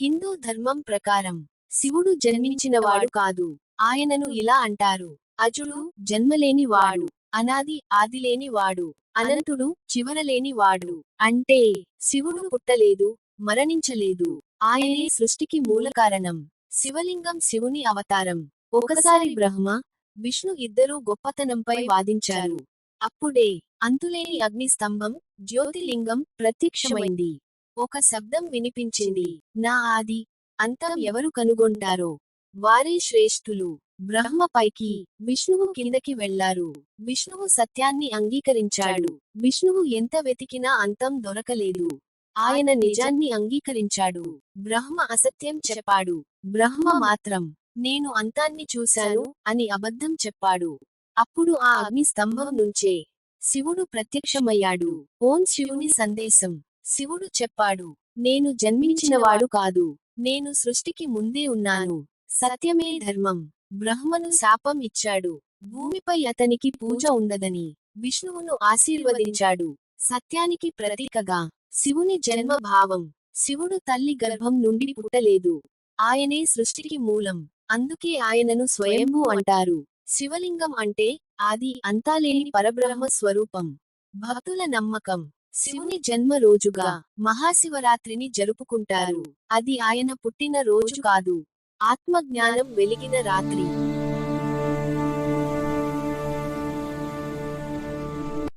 హిందూ ధర్మం ప్రకారం శివుడు జన్మించినవాడు కాదు. ఆయనను ఇలా అంటారు. అజుడు జన్మలేని వాడు అనాది ఆదిలేని వాడు అనంతుడు చివరలేని వాడు అంటే శివుడు పుట్టలేదు మరణించలేదు. ఆయనే సృష్టికి మూలకారణం శివలింగం శివుని అవతారం. ఒకసారి బ్రహ్మ విష్ణు ఇద్దరూ గొప్పతనంపై వాదించారు. అప్పుడే అంతులేని అగ్ని స్తంభం జ్యోతిలింగం ప్రత్యక్షమైంది. ఒక శబ్దం వినిపించింది. నా ఆది అంతం ఎవరు కనుగొంటారో? వారే శ్రేష్ఠులు. బ్రహ్మ పైకి విష్ణువు కిందకి వెళ్ళారు. విష్ణువు సత్యాన్ని అంగీకరించాడు. విష్ణువు ఎంత వెతికినా అంతం దొరకలేదు. ఆయన నిజాన్ని అంగీకరించాడు. బ్రహ్మ అసత్యం చెప్పాడు. బ్రహ్మ మాత్రం నేను అంతాన్ని చూశాను అని అబద్ధం చెప్పాడు. అప్పుడు ఆ అగ్ని స్తంభం నుంచే శివుడు ప్రత్యక్షమయ్యాడు. ఓం శివుని సందేశం. శివుడు చెప్పాడు నేను జన్మించినవాడు కాదు నేను సృష్టికి ముందే ఉన్నాను. సత్యమే ధర్మం. బ్రహ్మను శాపం ఇచ్చాడు. భూమిపై అతనికి పూజ ఉండదని విష్ణువును ఆశీర్వదించాడు. సత్యానికి ప్రతీకగా శివుని జన్మ భావం శివుడు తల్లి గర్భం నుండి పుట్టలేదు. ఆయనే సృష్టికి మూలం. అందుకే ఆయనను స్వయంభు అంటారు. శివలింగం అంటే ఆది అంతాలేని పరబ్రహ్మ స్వరూపం. భక్తుల నమ్మకం. శివుని జన్మ రోజుగా మహాశివరాత్రిని జరుపుకుంటారు. అది ఆయన పుట్టిన రోజు కాదు. ఆత్మజ్ఞానం వెలిగిన రాత్రి.